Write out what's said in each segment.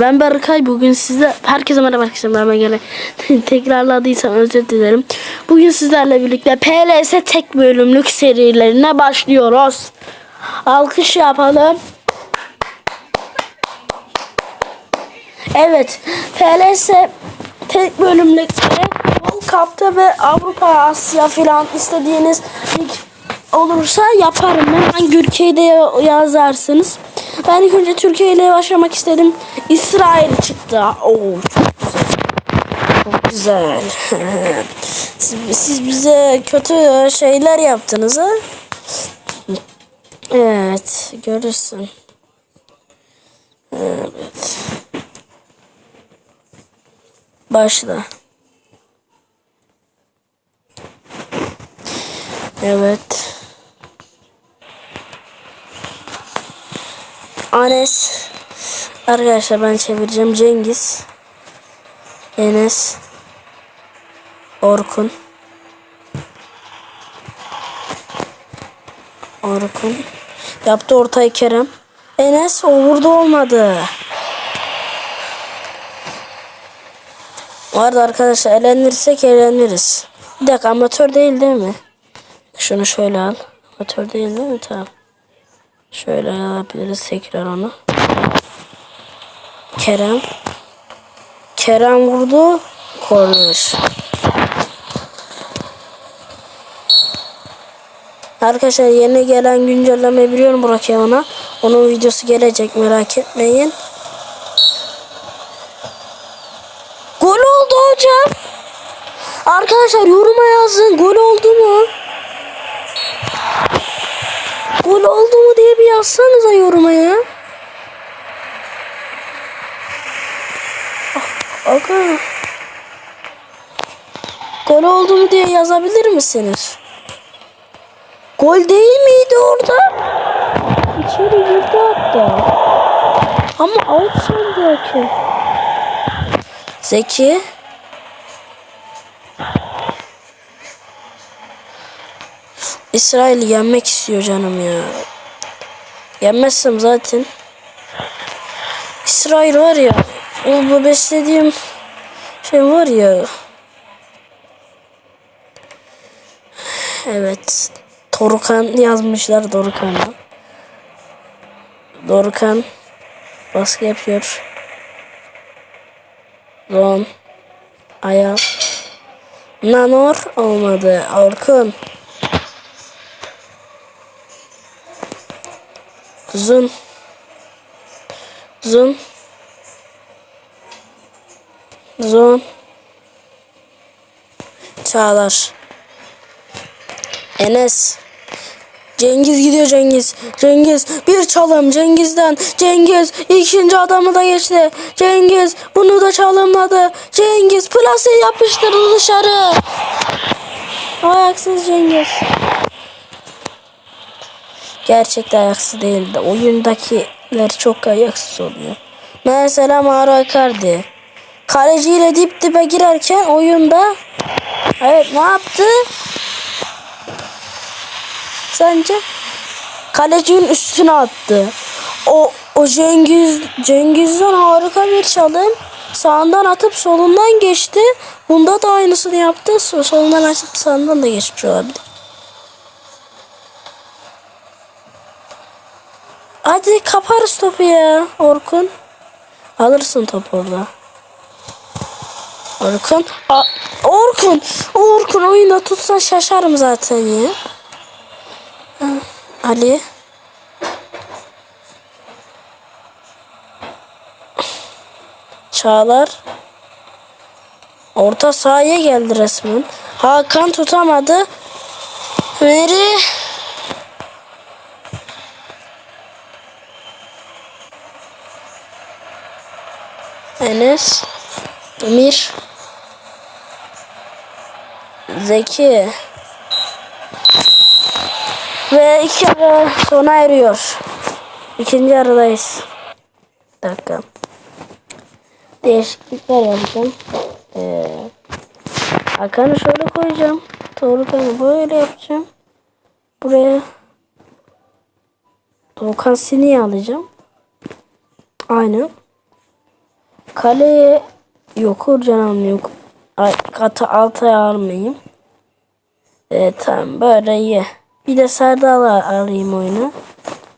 Ben Berkay bugün size herkese merhaba arkadaşlar ben gene tekrarladıysam özür dilerim. Bugün sizlerle birlikte PLS tek bölümlük serilerine başlıyoruz. Alkış yapalım. Evet PLS tek bölümlükte World Cup'ta ve Avrupa Asya filan istediğiniz olursa yaparım. Hemen Türkiye'de yazarsınız. Ben ilk önce Türkiye ile başlamak istedim. İsrail çıktı. Oo, çok güzel. Çok güzel. siz, siz bize kötü şeyler yaptınız ha? Evet, görürsün. Evet. Başla. Evet. Anes. Arkadaşlar ben çevireceğim. Cengiz. Enes. Orkun. Orkun. Yaptı ortayı Kerem. Enes o vurdu olmadı. Vardı arkadaşlar elenirsek eleniriz. Bir dakika amatör değil değil mi? Şunu şöyle al. Amatör değil değil mi? Tamam. Şöyle alabiliriz tekrar onu. Kerem. Kerem vurdu. Korner. Arkadaşlar yeni gelen güncelleme biliyorum Burak Yaman'a. Onun videosu gelecek merak etmeyin. Gol oldu hocam. Arkadaşlar yoruma yazın. Gol oldu mu? Gol oldu mu yazsanıza yoruma ya. Ah, Aga. Gol oldu diye yazabilir misiniz? Gol değil miydi orada? İçeri girdi hatta. Ama out sandı ki. Zeki. İsrail yenmek istiyor canım ya. Yenmezsem zaten. İsrail var ya. O bu beslediğim şey var ya. Evet. Torukan yazmışlar Dorukan'a. Dorukan baskı yapıyor. Zon. Aya. Nanor olmadı. Orkun. Zun. Zun. Zon. Çağlar. Enes. Cengiz gidiyor Cengiz. Cengiz bir çalım Cengiz'den. Cengiz ikinci adamı da geçti. Cengiz bunu da çalımladı. Cengiz plase yapıştırdı dışarı. Ayaksız Cengiz. Gerçekten ayaksız değildi. Oyundakiler çok ayaksız oluyor. Mesela Mauro Icardi. Kaleciyle dip dibe girerken oyunda evet ne yaptı? Sence? Kalecinin üstüne attı. O o Cengiz Cengiz'den harika bir çalım. Sağından atıp solundan geçti. Bunda da aynısını yaptı. So- Solundan atıp sağından da geçmiş olabilir. Hadi kaparız topu ya Orkun. Alırsın topu orada. Orkun. A- Orkun. Orkun oyunda tutsan şaşarım zaten ya. Ali. Çağlar. Orta sahaya geldi resmen. Hakan tutamadı. Meri. Enes. Emir. Zeki. Ve iki yarı sona eriyor. İkinci yarıdayız. Bir dakika. Değişiklikler yapacağım. Ee, Hakan'ı şöyle koyacağım. Doğrukan'ı böyle yapacağım. Buraya Doğukan Sini'yi alacağım. Aynen. Kaleye yok Uğurcan yok. Ay, katı alta almayayım. Evet tamam böyle iyi. Bir de Serdal alayım oyunu.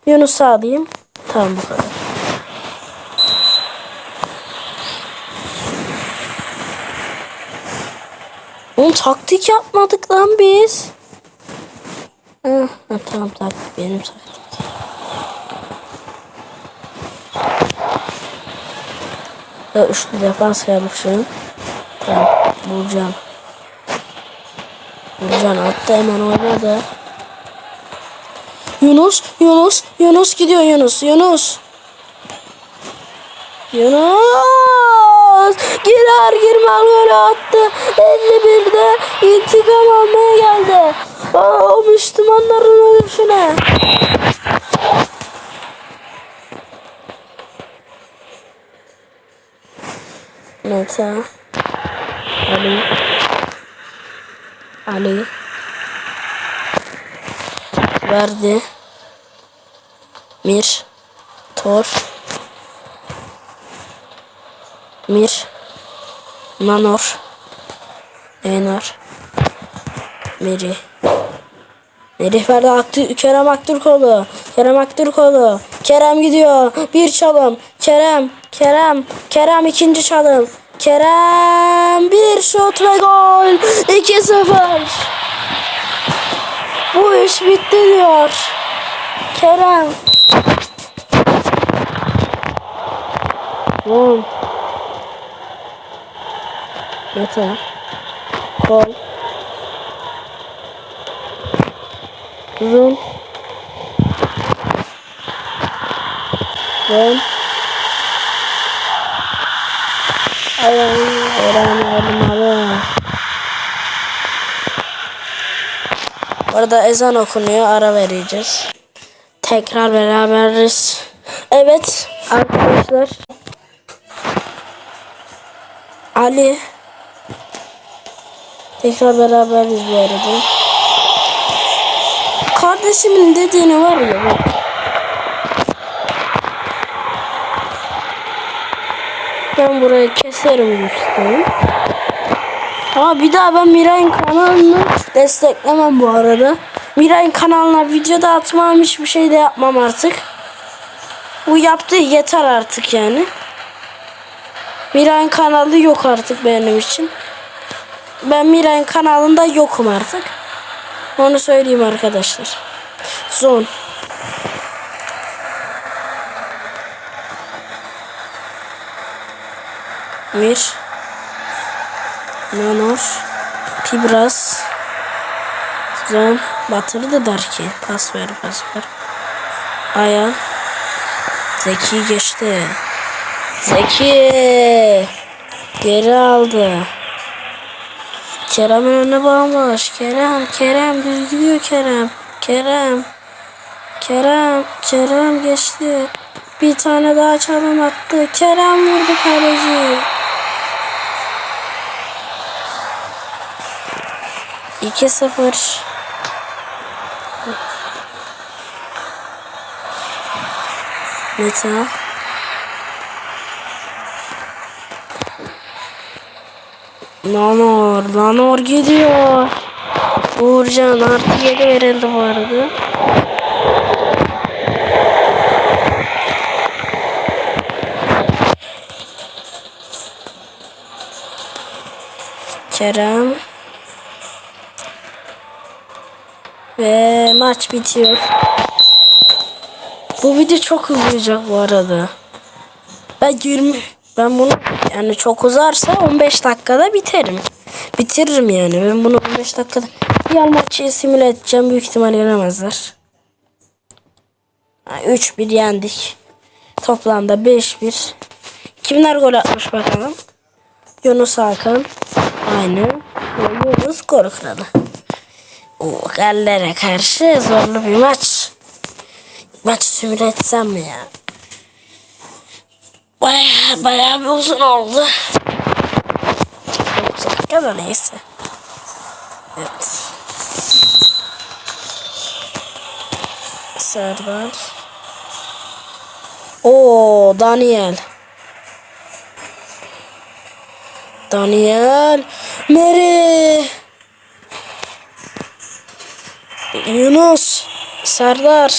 Yunus'u alayım. Tamam bu kadar. Oğlum taktik yapmadık lan biz. Ha, tamam taktik benim taktik. Ya üçlü defans yapmışım. Tamam bulacağım. Bulacağım attı hemen oynadı. Yunus, Yunus, Yunus gidiyor Yunus, Yunus. Yunus girer girmez golü attı. 51'de intikam almaya geldi. Aa, o Müslümanların ölüşüne. Meta. Ali. Ali. Verdi. Mir. Tor. Mir. Manor. Enar. Meri. Merih verdi Aktü Kerem Aktürkoğlu. Kerem Aktürkoğlu. Kerem gidiyor. Bir çalım. Kerem. Kerem. Kerem ikinci çalım. Kerem bir şut ve gol. 2-0. Bu iş bitti diyor. Kerem. Gol. Meta. Gol. Uzun. Gol. Ayağım, ayağım, ayağım, ayağım. Bu arada ezan okunuyor. Ara vereceğiz. Tekrar beraberiz. Evet arkadaşlar. Ali. Tekrar beraberiz bu arada. Kardeşimin dediğini var ya bak. Ben burayı üstüne. Ama bir daha ben Miray'ın kanalını desteklemem bu arada. Miray'ın kanalına video da atmam hiçbir şey de yapmam artık. Bu yaptığı yeter artık yani. Miray'ın kanalı yok artık benim için. Ben Miray'ın kanalında yokum artık. Onu söyleyeyim arkadaşlar. Son. Mir. Nanor. Pibras. Zon. Batırdı der ki. Pas ver pas ver. Aya. Zeki geçti. Zeki. Geri aldı. Kerem'in önüne bağlamış. Kerem, Kerem düz gidiyor Kerem. Kerem. Kerem, Kerem geçti. Bir tane daha çalım attı. Kerem vurdu kaleci. 2-0. Meta. Lanor, Lanor gidiyor. Uğurcan artı 7 verildi bu arada. Kerem. Maç bitiyor. Bu video çok uzayacak bu arada. Ben 20 ben bunu yani çok uzarsa 15 dakikada biterim. Bitiririm yani. Ben bunu 15 dakikada diğer maçı simüle edeceğim. Büyük ihtimal yenemezler. 3-1 yendik. Toplamda 5-1. Kimler gol atmış bakalım. Yunus Hakan. Aynı. Yunus gol kralı. Galler'e karşı zorlu bir maç. Maç simüle etsem mi ya? Baya baya bir uzun oldu. 9 dakika da neyse. Evet. Serdar. Oo Daniel. Daniel. Meri. Yunus. Serdar.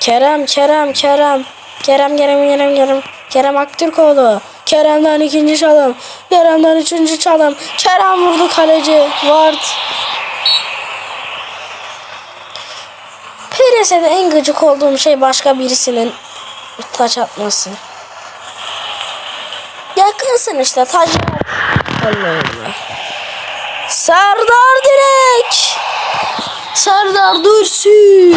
Kerem, Kerem, Kerem. Kerem, Kerem, Kerem, Kerem. Kerem Aktürkoğlu. Kerem'den ikinci çalım. Kerem'den üçüncü çalım. Kerem vurdu kaleci. Ward. PRS'de en gıcık olduğum şey başka birisinin taç atması. Yakınsın işte taç. Allah Allah. Serdar direkt. Serdar Dursun.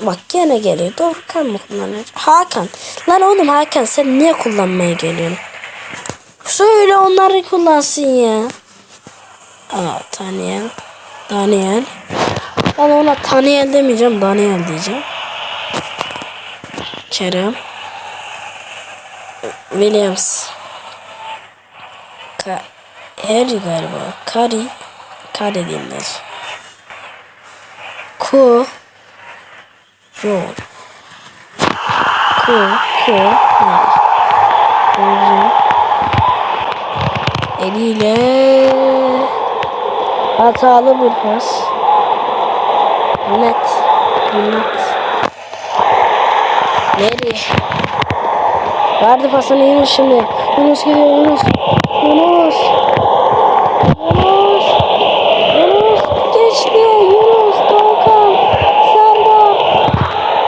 Bak gene geliyor. Dorkan mı kullanıyor? Hakan. Lan oğlum Hakan sen niye kullanmaya geliyorsun? Söyle onları kullansın ya. Aa Daniel. Daniel. Ben ona Daniel demeyeceğim. Daniel diyeceğim. Kerem. Williams. Ka Harry galiba. Kari. Kari ben. Ku. Yol. Ku. Ku. Harry. Eliyle hatalı bir pas. Net. Net. Nereye? Verdi pasını Yunus şimdi. Yunus gidiyor. Yunus. Yunus. Yunus geçti. Yunus. Doğukan. Serdar.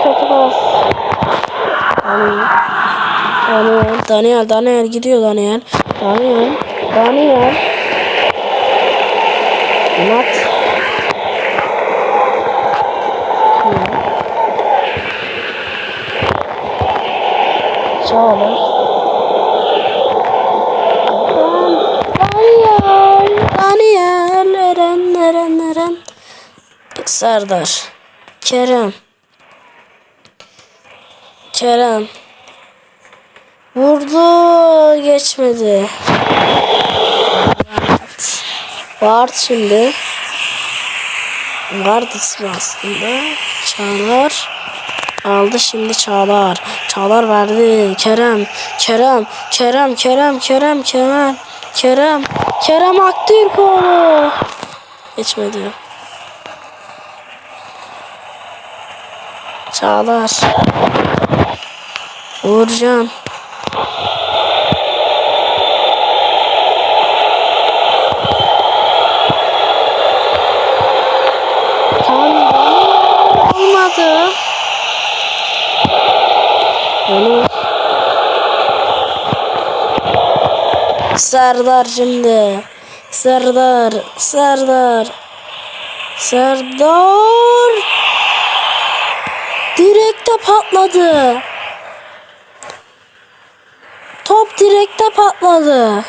Kötü pas. Daniel. Daniel. Daniel. Gidiyor Daniel. Daniel. Daniel. Nat. Çağlar. Daniel. Daniel. Eren. Eren. Eren. Serdar. Kerem. Kerem. Vurdu. Geçmedi. Vard şimdi. Vard ismi aslında. Çağlar. Aldı şimdi Çağlar. Çağlar verdi. Kerem. Kerem. Kerem. Kerem. Kerem. Kerem. Kerem. Kerem Aktürkoğlu. Geçmedi. Çağlar. Uğurcan. Serdar şimdi. Serdar. Serdar. Serdar. Direkte patladı. Top direkte patladı.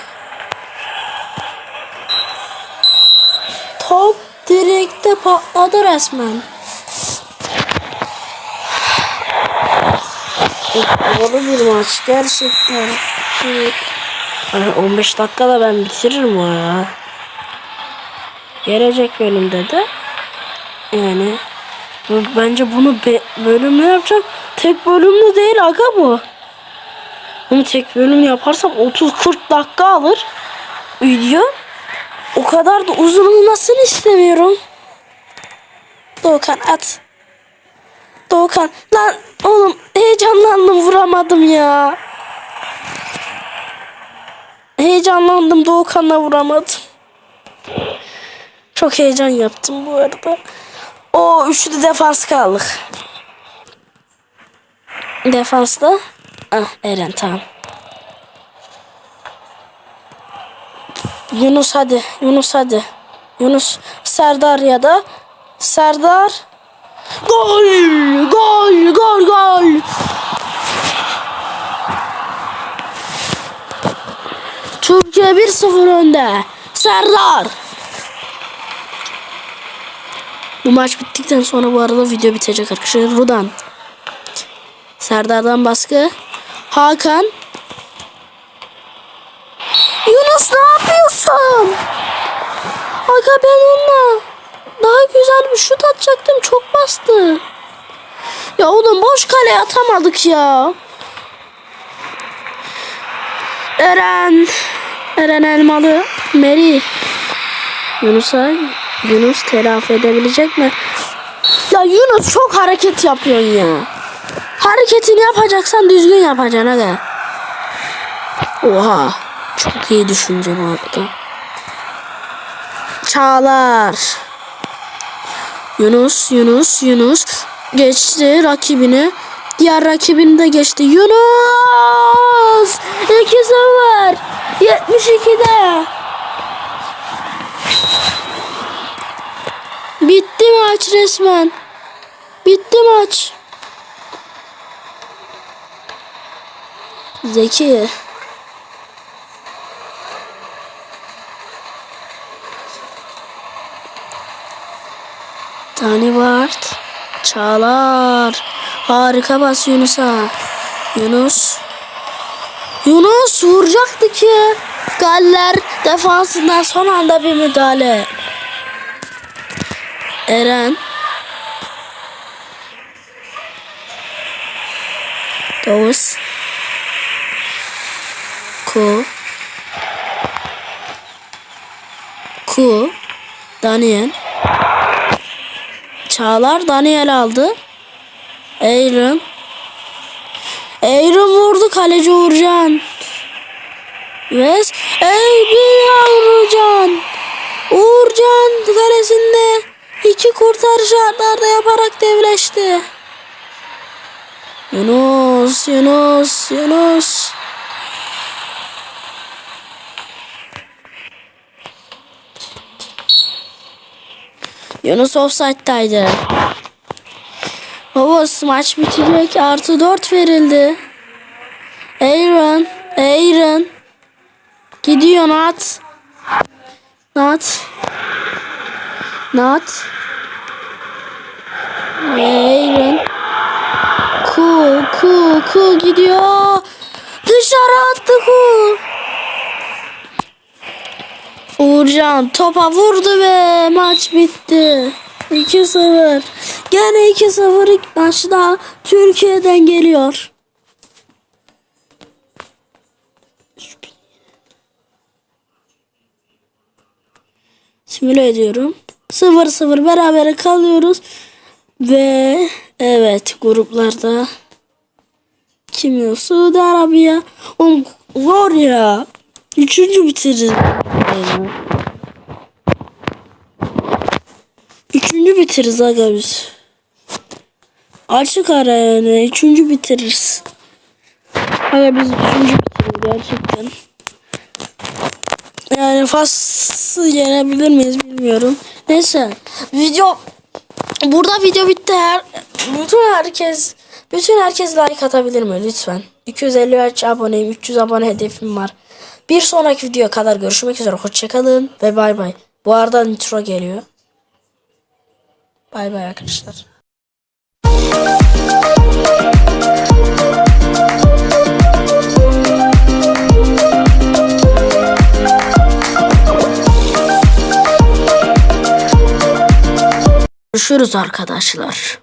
Top direkte patladı resmen. Doğru bir maç gerçekten. Hani 15 dakikada ben bitiririm o ya. Gelecek bölümde de yani bence bunu be, bölümlü yapacak. Tek bölümlü değil aga bu. Bunu tek bölüm yaparsam 30-40 dakika alır video. O kadar da uzun olmasını istemiyorum. Doğukan at. Doğukan lan oğlum heyecanlandım vuramadım ya. Heyecanlandım Doğukan'la vuramadım. Çok heyecan yaptım bu arada. O üçlü defans kaldık. Defansta. Ah Eren tamam. Yunus hadi. Yunus hadi. Yunus Serdar ya da Serdar Gol! Gol! Gol! Gol! Türkiye 1-0 önde. Serdar! Bu maç bittikten sonra bu arada video bitecek arkadaşlar. Rudan. Serdar'dan baskı. Hakan. Yunus ne yapıyorsun? Aga ben onunla daha güzel bir şut atacaktım. Çok bastı. Ya oğlum boş kaleye atamadık ya. Eren. Eren Elmalı. Meri. Yunus'a Yunus telafi edebilecek mi? Ya Yunus çok hareket yapıyorsun ya. Hareketini yapacaksan düzgün yapacaksın aga. Oha. Çok iyi düşünce bu arada. Çağlar. Yunus, Yunus, Yunus. Geçti rakibini. Diğer rakibini de geçti. Yunus! 2-0. 72'de. Bitti maç resmen. Bitti maç. Zeki. Tani Vart. Çağlar. Harika bas Yunus'a. Yunus. Yunus vuracaktı ki. Galler defansından son anda bir müdahale. Eren. Davuz. Ku. Ku. Daniel. Çağlar Daniel aldı. Aaron. Aaron vurdu kaleci Uğurcan. Ve ey bir Uğurcan. Uğurcan kalesinde iki kurtarış ardarda yaparak devleşti. Yunus, Yunus, Yunus. Yunus offside'daydı. Baba maç bitecek. Artı 4 verildi. Aaron. Aaron. Gidiyor Nat. Nat. Nat. Aaron. Ku, ku, ku gidiyor. Dışarı attı ku. Uğurcan topa vurdu ve maç bitti. 2-0. Gene 2-0 ilk maçta Türkiye'den geliyor. Simüle ediyorum. 0-0 beraber kalıyoruz. Ve evet gruplarda kim yok? Suudi Arabiya. Oğlum zor ya. Üçüncü bitiririz. Üçüncü bitiririz aga biz. Açık ara yani. Üçüncü bitiririz. Aga biz üçüncü bitiririz gerçekten. Yani Fas'ı yenebilir miyiz bilmiyorum. Neyse. Video Burada video bitti. Her, bütün herkes bütün herkes like atabilir mi lütfen? 253 aboneyim. 300 abone hedefim var. Bir sonraki videoya kadar görüşmek üzere. Hoşçakalın ve bay bay. Bu arada intro geliyor. Bay bay arkadaşlar. Görüşürüz arkadaşlar.